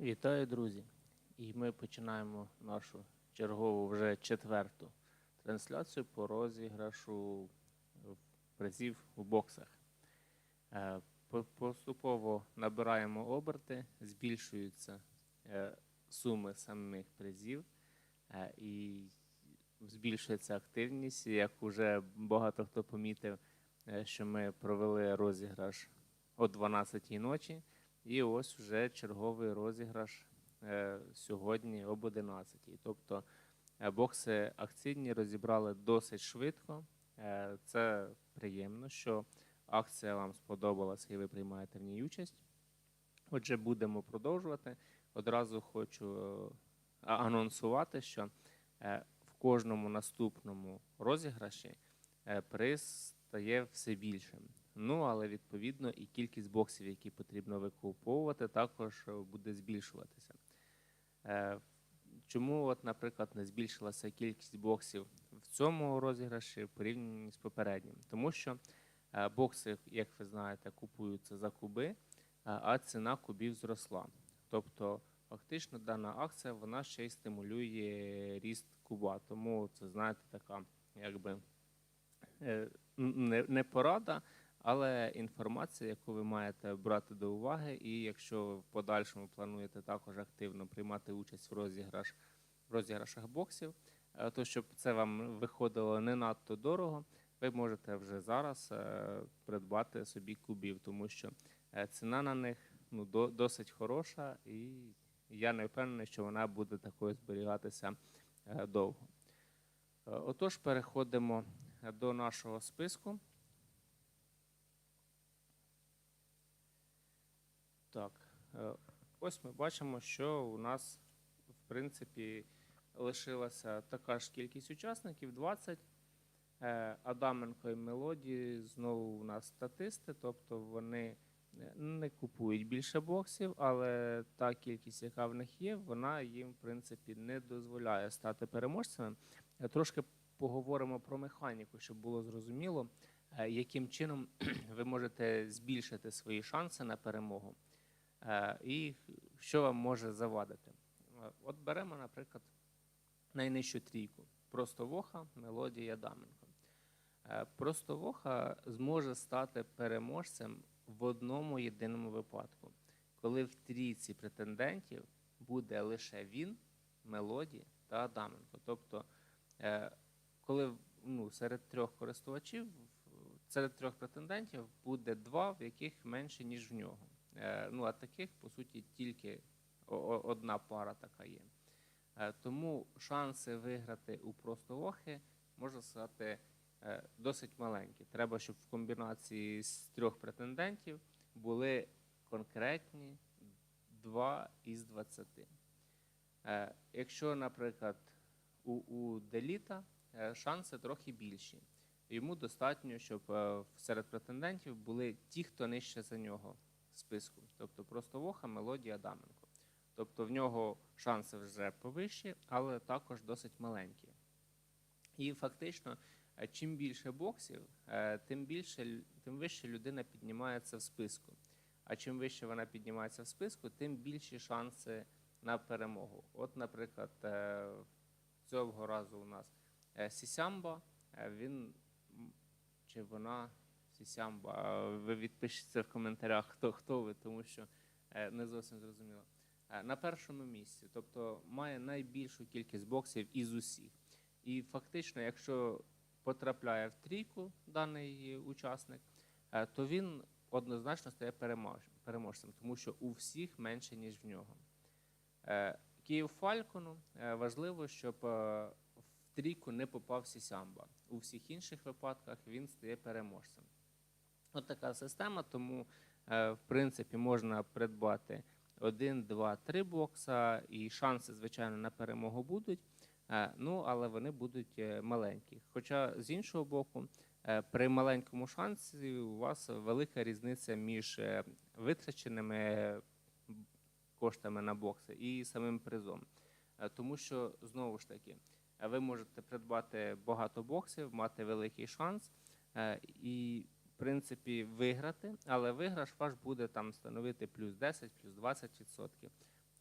Вітаю, друзі! І ми починаємо нашу чергову вже четверту трансляцію по розіграшу призів у боксах. Е, Поступово набираємо оберти, збільшуються е, суми самих призів е, і збільшується активність. Як вже багато хто помітив, що ми провели розіграш о 12-й ночі. І ось вже черговий розіграш е, сьогодні об 11. Тобто е, бокси акційні розібрали досить швидко. Е, це приємно, що акція вам сподобалася і ви приймаєте в ній участь. Отже, будемо продовжувати. Одразу хочу анонсувати, що в кожному наступному розіграші приз стає все більшим. Ну, але відповідно і кількість боксів, які потрібно викуповувати, також е, буде збільшуватися. Е, Чому, от, наприклад, не збільшилася кількість боксів в цьому розіграші в порівнянні з попереднім? Тому що е, бокси, як ви знаєте, купуються за куби, а ціна кубів зросла. Тобто, фактично, дана акція вона ще й стимулює ріст куба. Тому це, знаєте, така якби не порада, але інформація, яку ви маєте брати до уваги, і якщо ви в подальшому плануєте також активно приймати участь в розіграш в розіграшах боксів, е, то щоб це вам виходило не надто дорого, ви можете вже зараз е, придбати собі кубів, тому що е, ціна на них ну, досить хороша, і я не впевнений, що вона буде такою зберігатися довго. Отож, переходимо до нашого списку. Так, е, ось ми бачимо, що у нас, в принципі, лишилася така ж кількість учасників 20. Е, Адаменко і Мелоді знову у нас статисти, тобто вони е, не купують більше боксів, але та кількість, яка в них є, вона їм, в принципі, не дозволяє стати переможцями. Трошки поговоримо про механіку, щоб було зрозуміло, яким чином ви можете збільшити свої шанси на перемогу. Е, І що вам може завадити? Е, От беремо, наприклад, найнижчу трійку. Просто Воха, мелодія Даменко. Е, Просто Воха зможе стати переможцем в одному єдиному випадку, коли в трійці претендентів буде лише він, мелодія та Адаменко. Тобто, коли ну, серед трьох користувачів, серед трьох претендентів буде два, в яких менше, ніж в нього. Е, Ну, а таких, по суті, тільки одна пара така є. Е, Тому шанси виграти у простовохи, можна сказати, е, досить маленькі. Треба, щоб в комбінації з трьох претендентів були конкретні два із 20. Е, Якщо, наприклад, у, у Деліта шанси трохи більші. Йому достатньо, щоб серед претендентів були ті, хто нижче за нього списку. Тобто просто Воха, Мелодія, Адаменко. Тобто в нього шанси вже повищі, але також досить маленькі. І фактично, е, чим більше боксів, е, тим більше тим вище людина піднімається в списку. А чим вище вона піднімається в списку, тим більші шанси на перемогу. От, наприклад, е, цього разу у нас Сісямба, він чи вона Сісямба, е, ви відпишіться в коментарях, хто, хто ви, тому що е, не зовсім зрозуміло. Е, На першому місці, тобто має найбільшу кількість боксів із усіх. І фактично, якщо потрапляє в трійку даний учасник, е, то він однозначно стає переможцем, тому що у всіх менше, ніж в нього. Київ Фалькону важливо, щоб в трійку не попав Сісямба. У всіх інших випадках він стає переможцем. От така система, тому е, в принципі можна придбати один, два, три бокса, і шанси, звичайно, на перемогу будуть. Е, Ну, але вони будуть е, маленькі. Хоча з іншого боку, при маленькому шансі у вас велика різниця між витраченими коштами на бокси і самим призом. Тому що знову ж таки, ви можете придбати багато боксів, мати великий шанс і, принципі, виграти, але виграш ваш буде там становити плюс 10, плюс 20%.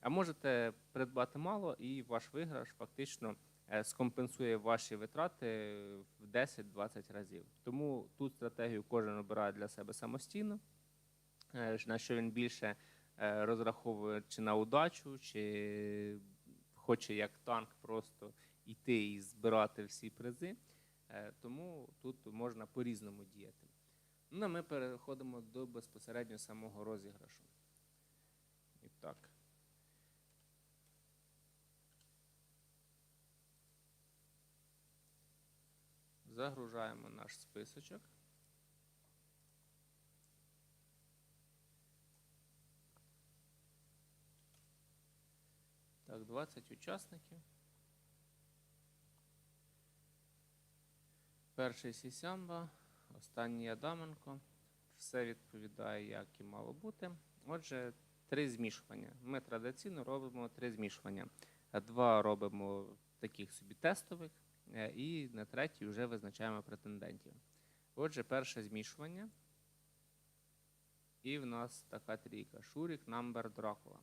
А можете придбати мало, і ваш виграш фактично е, скомпенсує ваші витрати в 10-20 разів. Тому тут стратегію кожен обирає для себе самостійно, е, на що він більше е, розраховує чи на удачу, чи хоче як танк просто йти і збирати всі призи. Тому тут можна по-різному діяти. Ну, а ми переходимо до безпосередньо самого розіграшу. І так. Загружаємо наш списочок. Так, 20 учасників. Перший Сісямба, останній Адаменко. Все відповідає, як і мало бути. Отже, три змішування. Ми традиційно робимо три змішування. Два робимо таких собі тестових, е, і на третій вже визначаємо претендентів. Отже, перше змішування. І в нас така трійка. Шурік, Намбер, Дракула.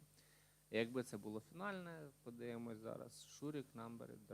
Якби це було фінальне, подивимось зараз. Шурік, Намбер,